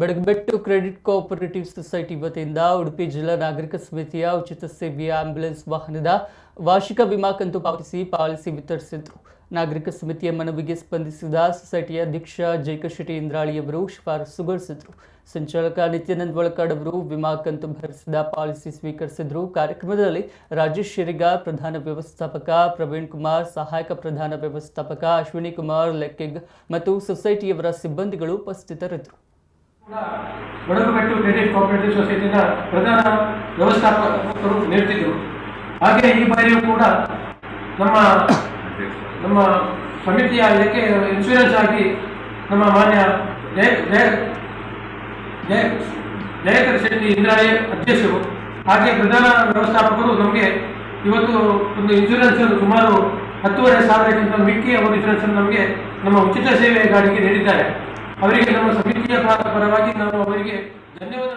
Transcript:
ಬೆಡಗಬೆಟ್ಟು credit cooperative society ವತಿಯಿಂದ ಉಡುಪಿ ಜಿಲ್ಲಾ ನಾಗರಿಕ ಸಮಿತಿಯ ಉಚಿತ ಸೇವೆಯ ಆಂಬ್ಯುಲೆನ್ಸ್ ವಾಹನದ ವಾರ್ಷಿಕ ವಿಮಾ ಕಂತು ಪಾವತಿಸಿ ಪಾಲಿಸಿ ವಿತರಿಸಿದರು. ನಾಗರಿಕ ಸಮಿತಿಯ ಮನವಿಗೆ ಸ್ಪಂದಿಸಿದ ಸೊಸೈಟಿಯ ಅಧ್ಯಕ್ಷ ಜೈಕಶೆಟ್ಟಿ ಇಂದ್ರಾಳಿಯವರು ಶಿಫಾರಸುಗೊಳಿಸಿದರು. ಸಂಚಾಲಕ ನಿತ್ಯಾನಂದ್ ಒಳಕಾಡ್ ಅವರು ವಿಮಾ ಕಂತು ಭರಿಸಿದ ಪಾಲಿಸಿ ಸ್ವೀಕರಿಸಿದರು. ಕಾರ್ಯಕ್ರಮದಲ್ಲಿ ರಾಜೇಶ್ ಶಿರಿಗ ಪ್ರಧಾನ ವ್ಯವಸ್ಥಾಪಕ, ಪ್ರವೀಣ್ ಕುಮಾರ್ ಸಹಾಯಕ ಪ್ರಧಾನ ವ್ಯವಸ್ಥಾಪಕ, ಅಶ್ವಿನಿ ಕುಮಾರ್ ಲೆಕ್ಕಿಗ್ ಮತ್ತು ಸೊಸೈಟಿಯವರ ಸಿಬ್ಬಂದಿಗಳು ಉಪಸ್ಥಿತರಿದ್ದರು ಬಡಗುಬೆಟ್ಟು ಕ್ರೆಡಿಟ್ ಕೋಆಪರೇಟಿವ್ ಸೊಸೈಟಿನ ಪ್ರಧಾನ ವ್ಯವಸ್ಥಾಪಕರು ನೀಡ್ತಿದ್ದರು ಹಾಗೆ ಈ ಬಾರಿಯೂ ಕೂಡ ನಮ್ಮ ನಮ್ಮ ಸಮಿತಿಯ ಇದಕ್ಕೆ ಇನ್ಶೂರೆನ್ಸ್ ಆಗಿ ನಮ್ಮ ಮಾನ್ಯ ಜಯ ಜಯ ಜಯ ಜಯಕರ್ ಶೆಟ್ಟಿ ಇಂದ್ರಾಳಿ ಅಧ್ಯಕ್ಷರು, ಹಾಗೆ ಪ್ರಧಾನ ವ್ಯವಸ್ಥಾಪಕರು ನಮಗೆ ಇವತ್ತು ಒಂದು ಇನ್ಶೂರೆನ್ಸ್ ಸುಮಾರು ಹತ್ತುವರೆ ಸಾವಿರಕ್ಕಿಂತ ಮಿಕ್ಕಿ ಅವರು ಇನ್ಶೂರೆನ್ಸ್ ನಮಗೆ ನಮ್ಮ ಉಚಿತ ಸೇವೆ ಗಾಡಿಗೆ ನೀಡಿದ್ದಾರೆ. ಅವರಿಗೆ ನಮ್ಮ ಸಮಿತಿಯ ಪರವಾಗಿ ನಾವು ಅವರಿಗೆ ಧನ್ಯವಾದ